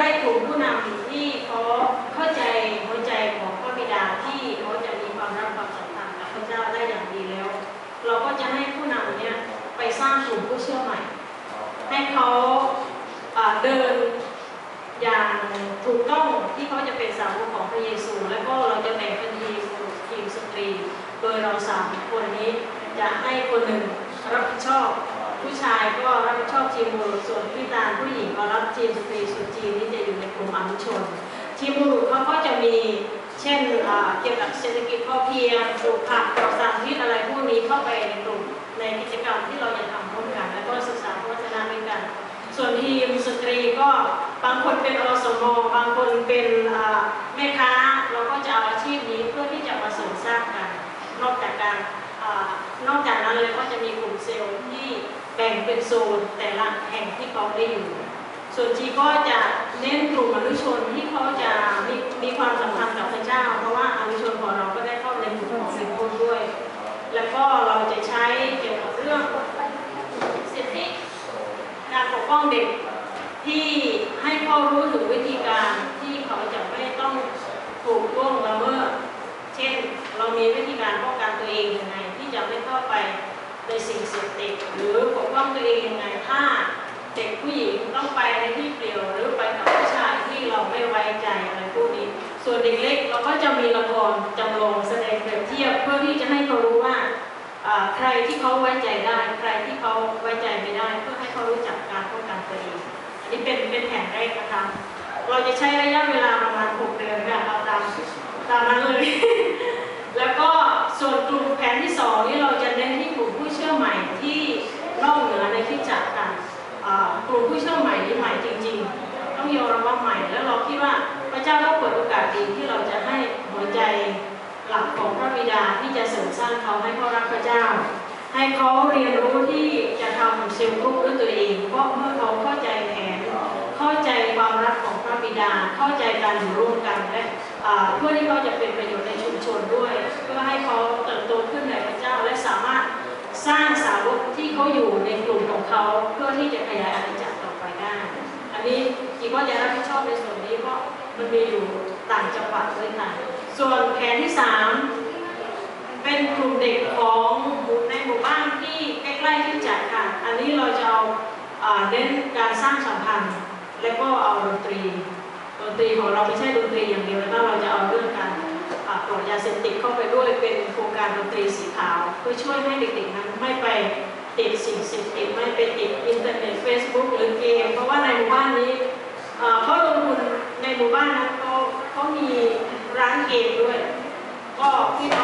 ได้กลุ่มผู้นำที่เขาเข้าใจหัวใจของพระบิดาที่เขาจะมีความรักความสัมพันธ์กับพระเจ้าได้อย่างดีแล้ว เราก็จะให้ผู้นำเนี่ยไปสร้างกลุ่มผู้เชื่อใหม่ ให้เขาเดินอย่างถูกต้องที่เขาจะเป็นสาวกของพระเยซู แล้วก็เราจะแบ่งเป็นทีมทีมสตรี โดยเราสามคนนี้จะให้คนหนึ่งรับผิดชอบ ผู้ชายก็รับผิดชอบทีมบุรุษส่วน หญิงก็รับทีมสตรีส่วนทีมนี้จะอยู่ในกลุ่มอนุชน ทีมบุรุษเขาก็จะมีเช่นเกี่ยวกับเศรษฐกิจพอเพียงปลูกผักปลอดสารพิษอะไรพวกนี้เข้าไปในกลุ่มในกิจกรรมที่เราจะทำร่วมกัน แล้วก็ศึกษาพระวจนะด้วยกัน ส่วนทีมสตรีก็บางคนเป็นอสมบางคนเป็นแม่ค้าเราก็จะเอาอาชีพนี้เพื่อที่จะมาสริมสร้างกัน นอกจากการนอกจากนั้นเลยก็จะมีกลุ่มเซลล์ที่แบ่งเป็นโซนแต่ละแห่งที่เขาได้อยู่ ส่วนจีก็จะเน้นกลุ่มอนุชนที่เขาจะมีมีความสัมพันธ์กับพระเจ้า เพราะว่าอนุชนของเราก็ได้เข้าในกลุ่มของสิบคนด้วย แล้วก็เราจะใช้เกี่ยวกับเรื่องสิทธิการปกป้องเด็กที่ให้เขารู้ถึงวิธีการที่เขาจะไม่ต้องถูกล่วงละเมิดเช่น เรามีวิธีการป้องกันตัวเองยังไง ที่จะไม่เข้าไปในสิ่งเสพติดหรือปกป้องตัวเองยังไงถ้า ผู้หญิงต้องไปในที่เปลี่ยวหรือไปกับผู้ชายที่เราไม่ไว้ใจอะไรพวกนี้ ส่วนเด็กเล็กเราก็จะมีละครจำลองแสดงเปรียบเทียบเพื่อที่จะให้เขารู้ว่าใครที่เขาไว้ใจได้ ใครที่เขาไว้ใจไม่ได้ เพื่อให้เขารู้จักการป้องกันตัวเองอันนี้เป็นเป็นแผนแรกนะคะเราจะใช้ระยะเวลาประมาณ 6 เดือนค่ะเอาตามตามนั้น บิดาที่จะเสริมสร้างเขาให้เขารักพระเจ้า ให้เขาเรียนรู้ที่จะทำเซลล์กรุ๊ปด้วยตัวเอง เพราะเมื่อเขาเข้าใจแผนเข้าใจความรักของพระบิดาเข้าใจการอยู่ร่วมกันและเพื่อที่เขาจะเป็นประโยชน์ในชุมชนด้วย เพื่อให้เขาเติบโตขึ้นในพระเจ้าและสามารถสร้างสาวกที่เขาอยู่ในกลุ่มของเขาเพื่อที่จะขยายอาณาจักรต่อไปได้ อันนี้จีก็จะรับผิดชอบในส่วนนี้เพราะมันมีอยู่ต่างจังหวัดด้วยค่ะส่วนแผนที่สาม เป็นกลุ่มเด็กของหมู่ในหมู่บ้านที่ใกล้ๆที่จัดค่ะ อันนี้เราจะเอาเน้นการสร้างสัมพันธ์ แล้วก็เอาดนตรี ดนตรีของเราไม่ใช่ดนตรีอย่างเดียวแล้วเราจะเอาเรื่องการปลดยาเสพติดเข้าไปด้วยเป็นโครงการดนตรีสีขาว เพื่อช่วยให้เด็กๆนั้นไม่ไปติดสิ่งเสพติดไม่ไปติดอินเทอร์เน็ตเฟซบุ๊กหรือเกม เพราะว่าในหมู่บ้านนี้เอ่อเขาลงทุนในหมู่บ้านนั้นเขาเขามีร้านเกมด้วย ก็พี่น้อง